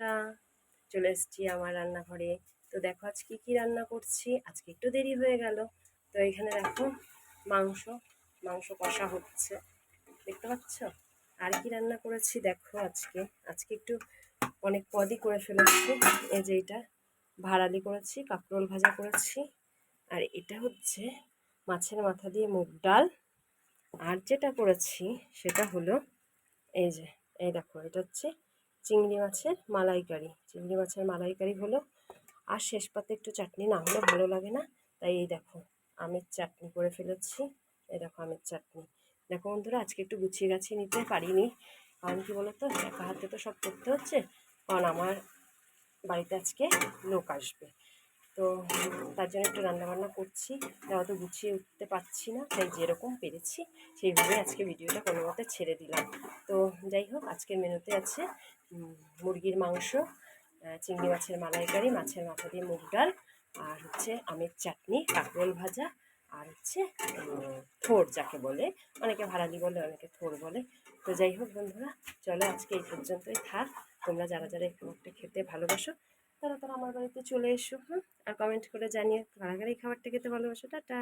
তা চলে এসেছি আমার রান্নাঘরে। তো দেখো আজকে কি রান্না করছি? আজকে একটু দেরি হয়ে গেল। তো এখানে দেখো মাংস মাংস কষা হচ্ছে। দেখতে পাচ্ছ? আর কি রান্না করেছি দেখো আজকে। আজকে একটু অনেক পদই করে ফেলেছি। এই যে এটা ভাড়ালি করেছি, কাঁকরোল ভাজা করেছি। আর এটা হচ্ছে মাছের মাথা দিয়ে মুগ ডাল। আর যেটা করেছি সেটা হলো এই যে, এই দেখো এটা হচ্ছে চিংড়ি মাছের মালাইকারি। চিংড়ি মাছের মালাইকারি হলো, আর শেষ পাতে একটু চাটনি না হলে ভালো লাগে না। তাই এই দেখো, আমের চাটনি করে ফেলেছি। এই দেখো আমের চাটনি। দেখো বন্ধুরা, আজকে একটু গুছিয়ে গাছিয়ে নিতে পারিনি। কারণ কি বলতো, একা হাতে তো সব করতে হচ্ছে। কারণ আমার বাড়িতে আজকে লোক আসবে। তো তার জন্য একটু রান্নাবান্না করছি। তাও তো গুছিয়ে উঠতে পারছি না, তাই যেরকম পেরেছি সেইভাবে আজকে ভিডিওটা কোনো মতে ছেড়ে দিলাম। তো যাই হোক, আজকের মেনুতে আছে মুরগির মাংস চিংড়ি মাছের মালাইকারি, মাছের মাথা দিয়ে মুগ ডাল, আর হচ্ছে আমের চাটনি, কাঁকরোল ভাজা, আর হচ্ছে থোর যাকে বলে, অনেকে ভাড়ালি বলে, অনেকে থোর বলে। তো যাই হোক বন্ধুরা, চলো আজকে এই পর্যন্তই থাক। তোমরা যারা যারা একটু খেতে ভালোবাসো তারা তারা আমার বাড়িতে চলে এসো হ্যাঁ আর কমেন্ট করে জানিয়ে কারা কারা এই খাবারটা খেতে ভালোবাসো। টাটা!